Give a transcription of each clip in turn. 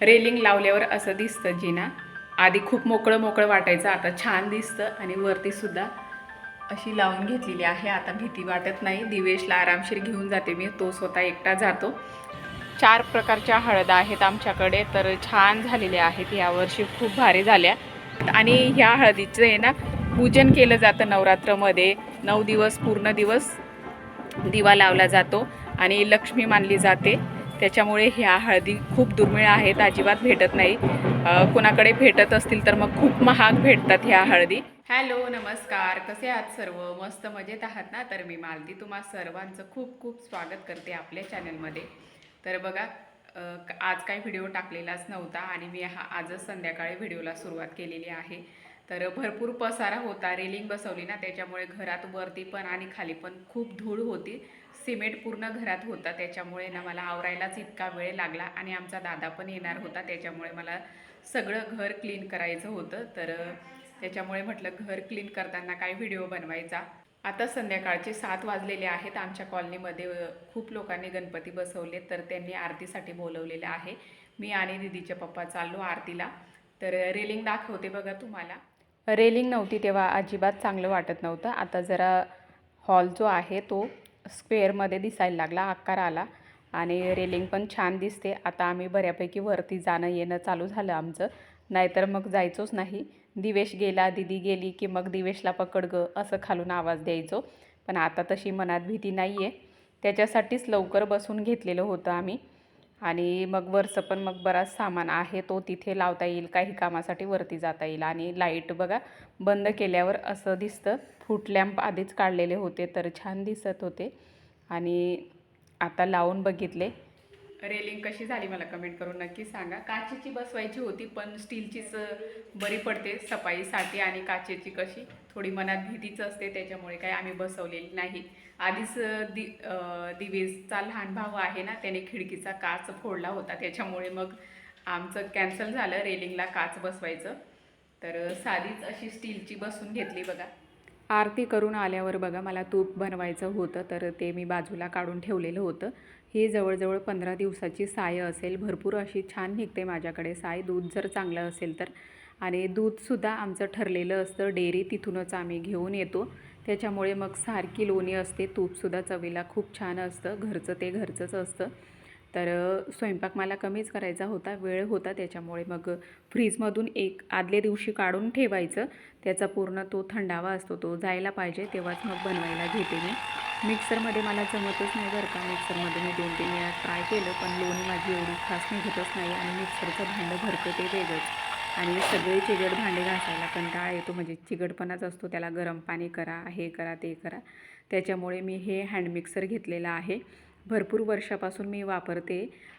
Railing लावल्यावर असं दिसतं जिना. आधी खूप मोकळं मोकळं वाटायचं आता छान दिसतं आणि वरतीसुद्धा अशी लावून घेतलेली आहे. आता भीती वाटत नाही. दिवेशला आरामशीर घेऊन जाते मी. तो स्वतः एकटा जातो. चार प्रकारच्या हळदा आहेत आमच्याकडे तर छान झालेल्या आहेत. यावर्षी खूप भारी झाल्या. आणि ह्या हळदीचं आहे ना पूजन केलं जातं नवरात्रमध्ये. नऊ दिवस पूर्ण दिवस दिवा लावला जातो आणि लक्ष्मी मानली जाते. त्याच्यामुळे ह्या हळदी खूप दुर्मिळ आहेत अजिबात भेटत नाही. कुणाकडे भेटत असतील तर मग खूप महाग भेटतात ह्या हळदी. हॅलो नमस्कार. कसे आहात सर्व? मस्त मजेत आहात ना? तर मी मालती तुम्हा सर्वांचं खूप खूप स्वागत करते आपल्या चॅनलमध्ये. तर बघा आज काही व्हिडिओ टाकलेलाच नव्हता आणि मी हा आजच संध्याकाळी व्हिडिओला सुरुवात केलेली आहे. तर भरपूर पसारा होता रेलिंग बसवली ना त्याच्यामुळे घरात वरती पण आणि खाली पण खूप धूळ होती. सिमेंट पूर्ण घरात होता त्याच्यामुळे ना मला आवरायलाच इतका वेळ लागला आणि आमचा दादा पण येणार होता त्याच्यामुळे मला सगळं घर क्लीन करायचं होतं. तर त्याच्यामुळे म्हटलं घर क्लीन करताना काय व्हिडिओ बनवायचा. आता संध्याकाळचे सात वाजलेले आहेत आमच्या कॉलनीमध्ये खूप लोकांनी गणपती बसवले तर त्यांनी आरतीसाठी बोलवलेलं आहे. मी आणि दिदीच्या पप्पा चाललो आरतीला. तर रेलिंग दाखवते बघा तुम्हाला. रेलिंग नव्हती तेव्हा अजिबात चांगलं वाटत नव्हतं. आता जरा हॉल जो आहे तो स्क्वेअरमध्ये दिसायला लागला आकार आला आणि रेलिंग पण छान दिसते. आता आम्ही बऱ्यापैकी वरती जाणं येणं चालू झालं आमचं. नाहीतर मग जायचोच नाही. दिवेश गेला दिदी गेली की मग दिवेशला पकड ग असं खालून आवाज द्यायचो. पण आता तशी मनात भीती नाही आहे त्याच्यासाठीच लवकर बसून घेतलेलं होतं आम्ही. आणि मग वरचं पण मग बराच सामान आहे तो तिथे लावता येईल काही कामासाठी वरती जाता येईल. आणि लाइट बघा बंद केल्यावर असं दिसतं. फूट लॅम्प आधीच काढलेले होते तर छान दिसत होते. आणि आता लावून बघितले. रेलिंग कशी झाली मला कमेंट करून नक्की सांगा. काचेची बसवायची होती पण स्टीलचीच बरी पडते सफाईसाठी. आणि काचेची कशी थोडी मनात भीतीच असते त्याच्यामुळे काही आम्ही बसवलेली नाही. आधीच दि दिवेचा लहान भाऊ आहे ना त्याने खिडकीचा काच फोडला होता. त्याच्यामुळे मग आमचं कॅन्सल झालं रेलिंगला काच बसवायचं. तर साधीच अशी स्टीलची बसून घेतली बघा. आरती करून आल्यावर बघा मला तूप बनवायचं होतं तर ते मी बाजूला काढून ठेवलेलं होतं. ही जवळजवळ पंधरा दिवसाची साय असेल. भरपूर अशी छान निघते माझ्याकडे साय. दूध जर चांगलं असेल तर. आणि दूधसुद्धा आमचं ठरलेलं असतं. डेअरी तिथूनच आम्ही घेऊन येतो. त्याच्यामुळे मग सारखी लोणी असते तूपसुद्धा चवीला खूप छान असतं. घरचं ते घरचंच असतं. तर स्वयंपाक मला कमीच करायचा होता वेळ होता त्याच्यामुळे मग फ्रीजमधून एक आदल्या दिवशी काढून ठेवायचं. त्याचा पूर्ण तो थंडावा असतो तो जायला पाहिजे तेव्हाच मग बनवायला घेते मी. मिक्सरमध्ये मला जमतच नाही बरं का. मिक्सरमध्ये मी दोन तीन वेळा ट्राय केलं पण लोणी माझी एवढी खास निघतच नाही आणि मिक्सरचं भांडं भरतं ते वेगळंच. आणि सगळे चिगट भांडे घासायला कंटाळा येतो. म्हणजे चिगटपणाच असतो. त्याला गरम पाणी करा हे करा ते करा. त्याच्यामुळे मी हे हँड मिक्सर घेतलेलं आहे. भरपूर वर्षापासून मी वापरते.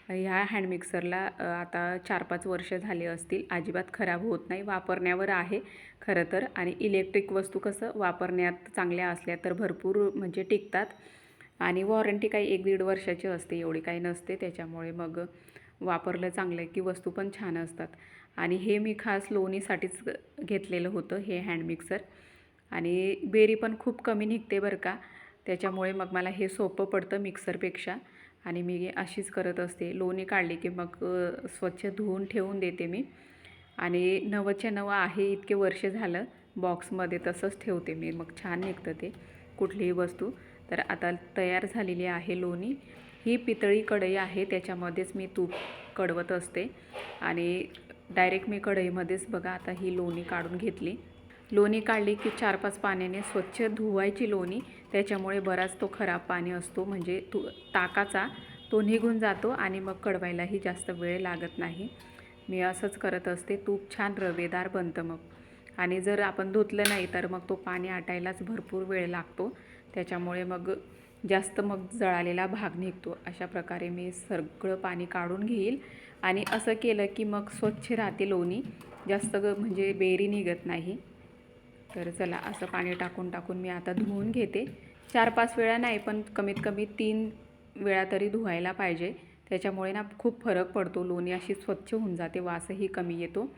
ह्या हँड मिक्सरला आता चार पाच वर्ष झाले असतील. अजिबात खराब होत नाही. वापरण्यावर आहे खरं तर. आणि इलेक्ट्रिक वस्तू कसं वापरण्यात चांगल्या असल्या तर भरपूर म्हणजे टिकतात. आणि वॉरंटी काही एक दीड वर्षाची असते. एवढी काही नसते. त्याच्यामुळे मग वापरलं चांगलं की वस्तू पण छान असतात. आणि हे मी खास लोणीसाठीच घेतलेलं होतं हे हँड मिक्सर आणि बेरी पण खूप कमी निघते बरं का त्याच्यामुळे मग मला हे सोपं पडतं मिक्सरपेक्षा आणि मी अशीच करत असते. लोणी काढली की मग स्वच्छ धुवून ठेवून देते मी. आणि नवच्या नवं आहे इतके वर्ष झालं बॉक्समध्ये तसंच ठेवते मी. मग छान निघतं ते कुठलीही वस्तू. तर आता तयार झालेली आहे लोणी. ही पितळी कढई आहे त्याच्यामध्येच मी तूप कडवत असते. आणि डायरेक्ट मी कढईमध्येच बघा आता ही लोणी काढून घेतली. लोणी काढली की चार पाच पाण्याने स्वच्छ धुवायची लोणी. त्याच्यामुळे बराच तो खराब पाणी असतो म्हणजे तू ताकाचा तो निघून जातो आणि मग कडवायलाही जास्त वेळ लागत नाही. मी असंच करत असते तूप छान रवेदार बनतं मग. आणि जर आपण धुतलं नाही तर मग तो पाणी आटायलाच भरपूर वेळ लागतो. त्याच्यामुळे मग जास्त मग जळालेला भाग निघतो. अशा प्रकारे मी सगळं पाणी काढून घेईल. आणि असं केलं की मग स्वच्छ राहते लोणी. जास्त ग म्हणजे बेरी निघत नाही. तर चला असं पाणी टाकून टाकून मी आता धुवून घेते. चार पाच वेळा नाही पण कमीत कमी तीन वेळा तरी धुवायला पाहिजे. त्याच्यामुळे ना खूप फरक पडतो. लोणी अशी स्वच्छ होऊन जाते. वासही कमी येतो.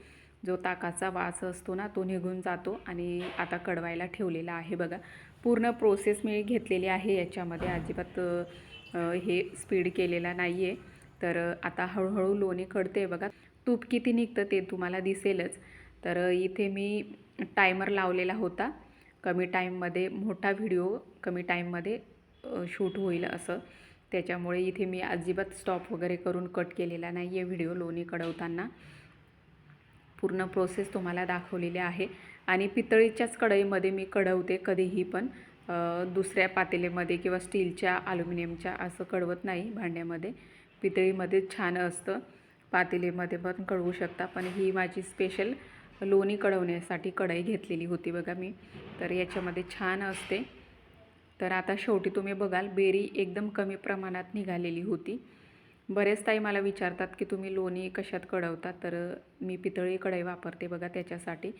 जो ताकाचा वास असतो ना तो निघून जातो आणि आता कडवायला ठेवलेला आहे बघा. पूर्ण प्रोसेस मी घेतलेली आहे याच्यामध्ये. अजिबात हे स्पीड केलेला नाही आहे तर आता हळूहळू लोणी कडते बघा. तूप किती निघतं ते तुम्हाला दिसेलच. तर इथे मी टायमर लावलेला होता. कमी टाईममध्ये मोठा व्हिडिओ कमी टाईममध्ये शूट होईल असं. त्याच्यामुळे इथे मी अजिबात स्टॉप वगैरे करून कट केलेला नाही आहे व्हिडिओ लोणी कडवताना पूर्ण प्रोसेस तुम्हाला दाखवलेली आहे. आणि पितळीच्याच कढईमध्ये मी कढवते कधीही पण. दुसऱ्या पातेलेमध्ये किंवा स्टीलच्या ॲल्युमिनियमच्या असं कढवत नाही भांड्यामध्ये. पितळीमध्ये छान असतं. पातेलेमध्ये पण कळवू शकता. पण ही माझी स्पेशल लोणी कढवण्यासाठी कढई घेतलेली होती बघा मी. तर याच्यामध्ये छान असते. तर आता शेवटी तुम्ही बघाल बेरी एकदम कमी प्रमाणात निघालेली होती. बरेच ताई मला विचारतात की तुम्ही लोणी कशात कढवता? तर मी पितळी कढई वापरते बघा त्याच्यासाठी.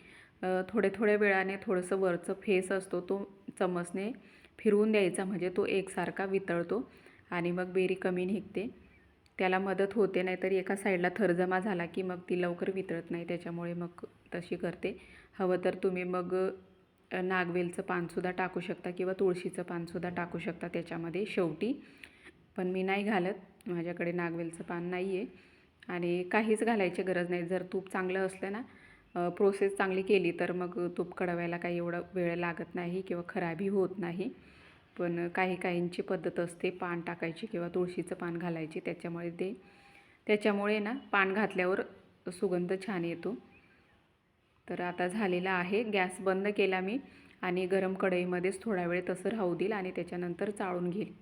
थोडे थोड्या वेळाने थोडंसं वरचं फेस असतो तो चमचने फिरवून द्यायचा म्हणजे तो एकसारखा वितळतो आणि मग बेरी कमी निघते. त्याला मदत होते नाहीतर एका साईडला थर जमा झाला की मग ती लवकर वितळत नाही त्याच्यामुळे मग तशी करते. हवं तर तुम्ही मग नागवेलचं पानसुद्धा टाकू शकता किंवा तुळशीचं पानसुद्धा टाकू शकता त्याच्यामध्ये शेवटी. पण मी नाही घालत. माझ्याकडे नागवेलचं पान नाही आहे. आणि काहीच घालायची गरज नाही. जर तूप चांगलं असलं ना प्रोसेस चांगली केली तर मग तूप कढवायला काही एवढा वेळ लागत नाही किंवा खराबी होत नाही. पण काही काहींची पद्धत असते पान टाकायची किंवा तुळशीचं पान घालायची. त्याच्यामुळे ते त्याच्यामुळे ना पान घातल्यावर सुगंध छान येतो. तर आता झालेला आहे. गॅस बंद केला मी आणि गरम कढईमध्येच थोडा वेळ तसं राहू देईल आणि त्याच्यानंतर चाळून घेईल.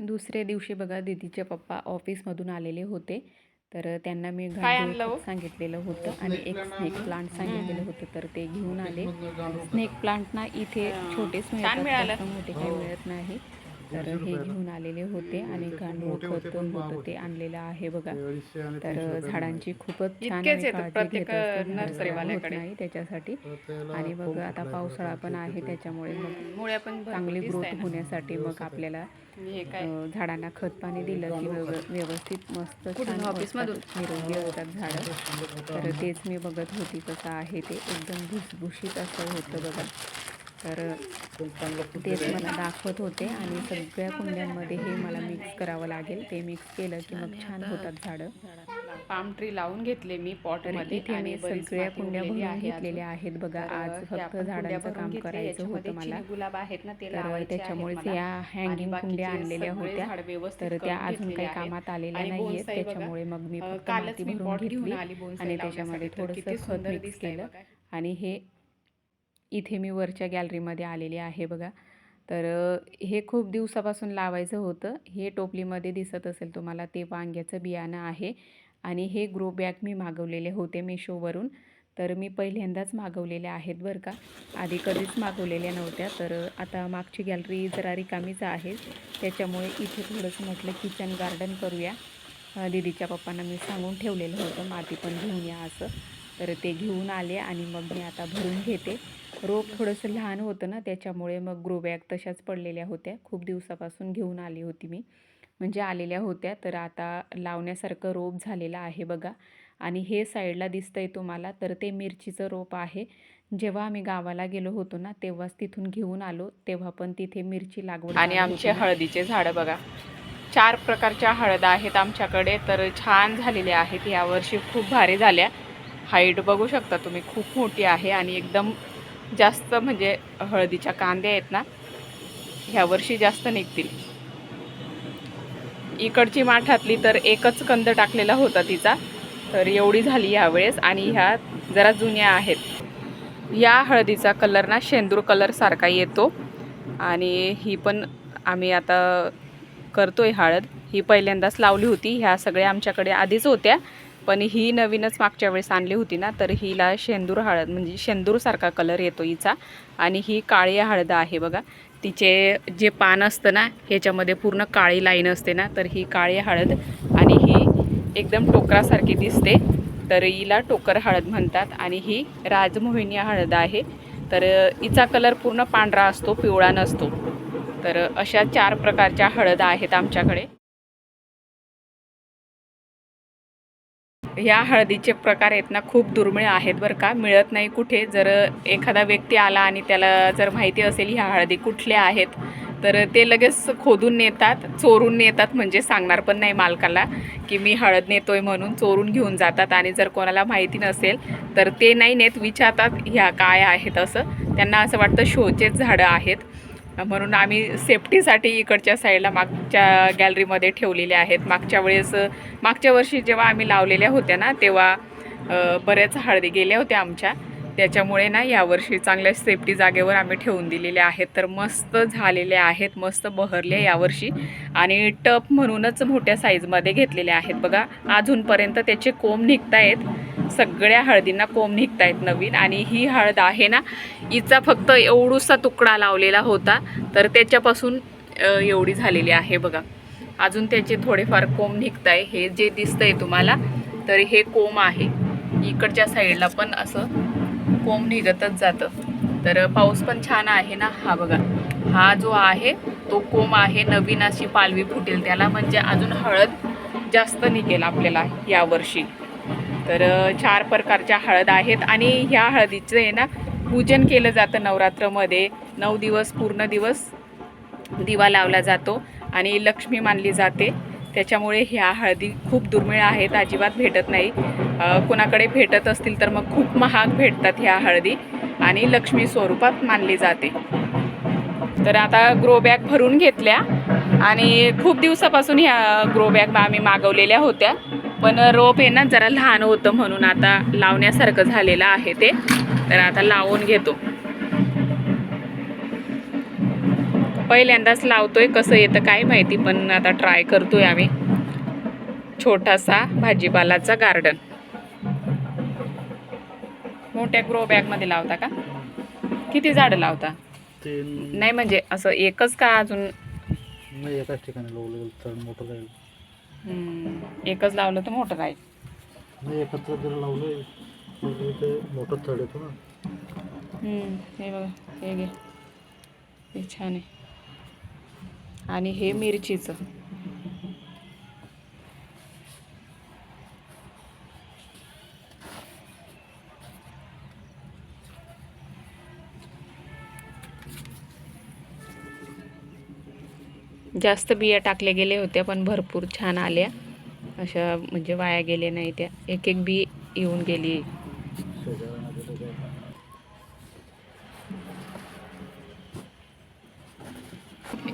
दुसऱ्या दिवशी बघा दीदीचे पप्पा ऑफिसमधून आलेले होते. तर त्यांना मी हो? सांगितलेलं होतं आणि एक स्नेक प्लांट सांगितलेलं होतं. तर ते घेऊन आले. स्नेक प्लांट ना इथे छोटेच मिळतात मोठे काही मिळत नाही. तर हे घेऊन आलेले होते आणि गांडूळ खत होतं ते आणलेलं आहे बघा. तर झाडांची खूपच छान काळजी घेत नाही त्याच्यासाठी. आणि मग आता पावसाळा पण आहे त्याच्यामुळे मग चांगली ग्रोथ. होण्यासाठी मग आपल्याला हे झाडांना खत पाणी दिलं की व्यव- व्यवस्थित मस्त निरोगी असतात झाडं. तर तेच मी बघत होती कसं आहे ते. एकदम भुसभुशीत असं होतं बघा. तर तेच मला दाखवत होते आणि सगळ्या कुंड्यांमध्ये हे मला मिक्स करावं लागेल. ते मिक्स केलं की मग छान होतात झाडं. पाम ट्री लावून घेतले मी पॉट तर मध्ये इथे मी आणि सगळ्या कुंड्या भरून घेतलेल्या. आहेत बघा आज फक्त झाडांचं काम. करायचं होतं मला गुलाब आहेत ना ते तर लावायचे त्याच्यामुळेच मला. या हँगिंग कुंड्या आणलेल्या होत्या तर त्या अजून काही. कामात आलेल्या आणि नाही आहेत bonsai बघा, त्याच्यामुळे मग मी कालच मी घेऊन घेतली आणि. त्याच्यामध्ये थोडंसं खत मिक्स केलं. आणि हे इथे मी वरच्या गॅलरीमध्ये आलेले आहे बघा तर हे खूप दिवसापासून लावायचं होतं हे टोपलीमध्ये दिसत असेल तुम्हाला ते वांग्याचं बियाणं आहे आणि हे ग्रो बॅग मी मागवलेले होते मिशोवरून. तर मी पहिल्यांदाच मागवलेले आहेत बरं का. आधी कधीच मागवलेल्या नव्हत्या. तर आता मागची गॅलरी जरा रिकामीच आहे. त्याच्यामुळे इथे थोडंसं म्हटलं किचन गार्डन करूया. दिदीच्या दीदीच्या पप्पांना मी सांगून ठेवलेलं होतं माती पण घेऊन या असं. तर ते घेऊन आले आणि मग मी आता भरून घेते. रोप थोडंसं लहान होतं ना त्याच्यामुळे मग ग्रो बॅग तशाच पडलेल्या होत्या. खूप दिवसापासून घेऊन आली होती मी. म्हणजे आलेल्या होत्या. तर आता लावण्यासारखं रोप झालेलं आहे बघा. आणि हे साईडला दिसतंय तुम्हाला. तर ते मिरचीचं रोप आहे. जेव्हा आम्ही गावाला गेलो होतो ना तेव्हाच तिथून घेऊन आलो. तेव्हा पण तिथे मिरची लागवड आणि आमचे. हळदीचे झाडं बघा. चार प्रकारच्या हळद आहेत आमच्याकडे. तर छान झालेल्या आहेत. यावर्षी खूप भारी झाल्या. हाईट बघू शकता तुम्ही. खूप मोठी आहे आणि एकदम जास्त म्हणजे हळदीच्या कांद्या आहेत ना ह्या वर्षी जास्त निघतील. इकडची माठातली तर एकच कंद टाकलेला होता तिचा. तर एवढी झाली यावेळेस आणि ह्या जरा जुन्या आहेत. या हळदीचा कलर ना शेंदूर कलर सारखा येतो. आणि ही पण आम्ही आता करतो आहे हळद. ही पहिल्यांदाच लावली होती. ह्या सगळ्या आमच्याकडे आधीच होत्या. पण ही नवीनच मागच्या वेळेस आणली होती ना तर हिला शेंदूर हळद म्हणजे शेंदूरसारखा कलर येतो हिचा. आणि ही काळी हळद आहे बघा. तिचे जे पान असतं ना ह्याच्यामध्ये पूर्ण काळी लाईन असते ना तर ही काळी हळद आणि ही एकदम टोकरासारखी दिसते. तर हिला टोकर हळद म्हणतात आणि ही राजमोहिनी हळद आहे. तर हिचा कलर पूर्ण पांढरा असतो पिवळा नसतो. तर अशा चार प्रकारच्या हळद आहेत आमच्याकडे. ह्या हळदीचे प्रकार आहेत ना खूप दुर्मिळ आहेत बरं का. मिळत नाही कुठे. जर एखादा व्यक्ती आला आणि त्याला जर माहिती असेल ह्या हळदी कुठल्या आहेत तर ते लगेच खोदून नेतात चोरून नेतात म्हणजे सांगणार पण नाही मालकाला की मी हळद नेतोय म्हणून चोरून घेऊन जातात आणि जर कोणाला माहिती नसेल तर ते नाही नेत. विचारतात ह्या काय आहेत असं. त्यांना असं वाटतं शोचेच झाडं आहेत. म्हणून आम्ही सेफ्टीसाठी इकडच्या साईडला मागच्या गॅलरीमध्ये ठेवलेल्या आहेत. मागच्या वेळेस मागच्या वर्षी जेव्हा आम्ही लावलेल्या होत्या ना तेव्हा बऱ्याच हळदी गेल्या होत्या आमच्या. त्याच्यामुळे ना यावर्षी चांगल्या सेफ्टी जागेवर आम्ही ठेवून दिलेले आहेत. तर मस्त झालेले आहेत मस्त बहरले यावर्षी. आणि टप म्हणूनच मोठ्या साईजमध्ये घेतलेले आहेत बघा. अजूनपर्यंत त्याचे कोंब निघतायत. सगळ्या हळदींना कोंब निघतायत नवीन. आणि ही हळद आहे ना हिचा फक्त एवढूसा तुकडा लावलेला होता. तर त्याच्यापासून एवढी झालेली आहे बघा. अजून त्याचे थोडेफार कोंब निघत आहे हे जे दिसतंय तुम्हाला तर हे कोंब आहे. इकडच्या साईडला पण असं कोंब निघतच जातं. तर पाऊस पण छान आहे ना? हा बघा. हा जो आहे तो कोंब आहे नवीन अशी पालवी फुटेल. त्याला म्हणजे अजून हळद जास्त निघेल आपल्याला यावर्षी तर चार प्रकारच्या हळद आहेत आणि ह्या हळदीचं आहे ना पूजन केलं जातं नवरात्रमध्ये. नऊ दिवस पूर्ण दिवस दिवा लावला जातो आणि लक्ष्मी मानली जाते. त्याच्यामुळे ह्या हळदी खूप दुर्मिळ आहेत अजिबात भेटत नाही. कुणाकडे भेटत असतील तर मग खूप महाग भेटतात ह्या हळदी आणि लक्ष्मी स्वरूपात मानली जाते. तर आता ग्रो बॅग भरून घेतल्या आणि खूप दिवसापासून ह्या ग्रो बॅग आम्ही मागवलेल्या होत्या. पण रोप आहे ना जरा लहान होतं म्हणून आता लावण्यासारखं झालेलं आहे ते. तर आता लावून घेतो. पहिल्यांदाच लावतोय कसं येतं काय माहिती पण आता ट्राय करतोय आम्ही. छोटासा भाजीपालाचा गार्डन मोठ्या ग्रो बॅगमध्ये लावता का? किती झाडं लावता? नाही म्हणजे असं एकच का अजून? नाही एकाच ठिकाणी लावलं तर मोठं राहील. एकच लावलं तर मोठं राहील. नाही एकत्र जर लावलं तर ते मोठं थड येतो ना. हे बघा हे घे. हे छान आहे. आणि हे मिरचीचं. जास्त बिया टाकल्या गेल्या होत्या पण भरपूर छान आल्या. अशा म्हणजे वाया गेल्या नाही त्या. एक एक बी येऊन गेली शेजाऱ्यांना दिलं काय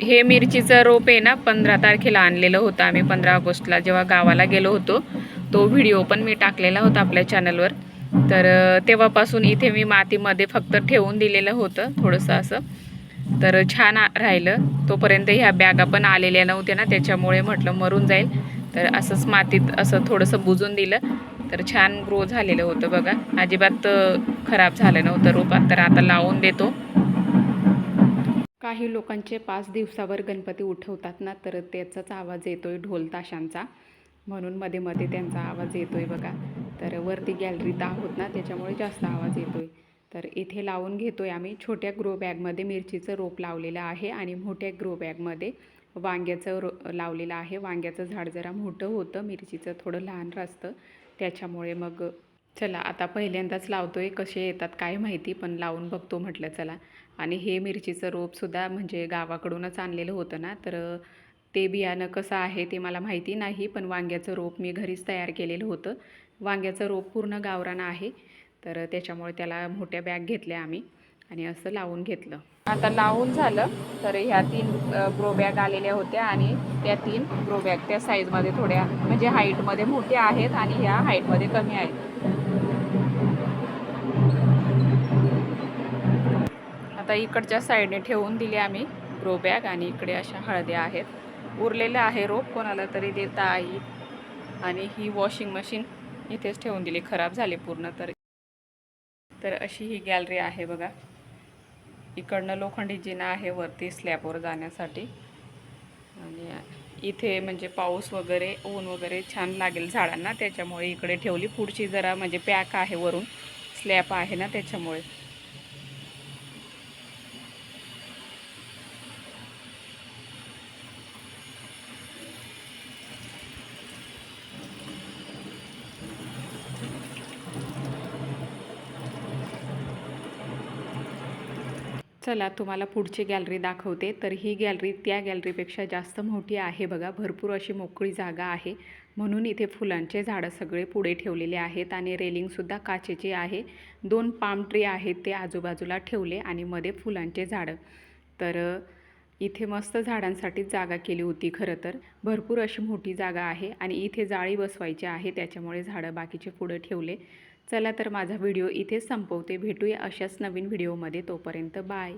हे मिरचीचं रोप आहे ना पंधरा तारखेला आणलेलं होतं आम्ही पंधरा ऑगस्टला जेव्हा गावाला गेलो होतो. तो व्हिडिओ पण मी टाकलेला होता आपल्या चॅनलवर तर तेव्हापासून इथे मी मातीमध्ये फक्त ठेवून दिलेलं होतं थोडंसं असं. तर छान राहिलं. तोपर्यंत ह्या बॅगा पण आलेल्या नव्हत्या ना त्याच्यामुळे म्हटलं मरून जाईल. तर असंच मातीत असं थोडंसं बुजून दिलं. तर छान ग्रो झालेलं होतं बघा. अजिबात खराब झालं नव्हतं रोपात तर आता लावून देतो. काही लोकांचे पाच दिवसावर गणपती उठवतात ना तर त्याचाच आवाज येतोय ढोल ताशांचा. म्हणून मध्ये मध्ये त्यांचा आवाज येतो आहे बघा. तर वरती गॅलरीत आहोत ना त्याच्यामुळे जास्त आवाज येतो आहे तर इथे लावून घेतो आहे आम्ही. छोट्या ग्रो बॅगमध्ये मिरचीचं रोप लावलेलं आहे आणि मोठ्या ग्रो बॅगमध्ये वांग्याचं रो लावलेलं आहे. वांग्याचं झाड जरा मोठं होतं मिरचीचं थोडं लहान असतं त्याच्यामुळे मग चला आता पहिल्यांदाच लावतो आहे कसे येतात काय माहिती पण लावून बघतो म्हटलं चला. आणि हे मिरचीचं रोपसुद्धा म्हणजे गावाकडूनच आणलेलं होतं ना तर ते बियाणं कसं आहे ते मला माहिती नाही पण वांग्याचं रोप मी घरीच तयार केलेलं होतं. वांग्याचं रोप पूर्ण गावरानं आहे तर त्याच्यामुळे त्याला मोठ्या बॅग घेतल्या आम्ही आणि असं लावून घेतलं. आता लावून झालं तर ह्या तीन ग्रो बॅग आलेल्या होत्या आणि त्या तीन ग्रो बॅग त्या साईजमध्ये थोड्या म्हणजे हाईटमध्ये मोठ्या आहेत आणि ह्या हाईटमध्ये कमी आहेत. आता इकडच्या साईडने ठेवून दिली आम्ही ग्रो बॅग आणि इकडे अशा हळद्या आहेत. उरलेलं आहे रोप कोणाला तरी देता येईल आणि ही वॉशिंग मशीन इथेच ठेवून दिली खराब झाली पूर्ण तर. तर अशी ही गॅलरी आहे बघा. इकडनं लोखंडी जिना आहे वरती स्लॅबवर जाण्यासाठी. आणि इथे म्हणजे पाऊस वगैरे ऊन वगैरे छान लागेल झाडांना. त्याच्यामुळे इकडे ठेवली. पुढची जरा म्हणजे पॅक आहे वरून. स्लॅब आहे ना त्याच्यामुळे. चला तुम्हाला पुढची गॅलरी दाखवते. तर ही गॅलरी त्या गॅलरीपेक्षा जास्त मोठी आहे बघा. भरपूर अशी मोकळी जागा आहे. म्हणून इथे फुलांचे झाडं सगळे पुढे ठेवलेले आहेत आणि रेलिंगसुद्धा काचेची आहे. दोन पाम ट्री आहेत ते आजूबाजूला ठेवले आणि मध्ये फुलांचे झाडं. तर इथे मस्त झाडांसाठी जागा केली होती खरं तर. भरपूर अशी मोठी जागा आहे आणि इथे जाळी बसवायची आहे त्याच्यामुळे झाडं बाकीचे पुढे ठेवले. चला तर माझा व्हिडिओ इथे संपवते. भेटूया अशाच नवीन व्हिडिओमध्ये. तोपर्यंत बाय.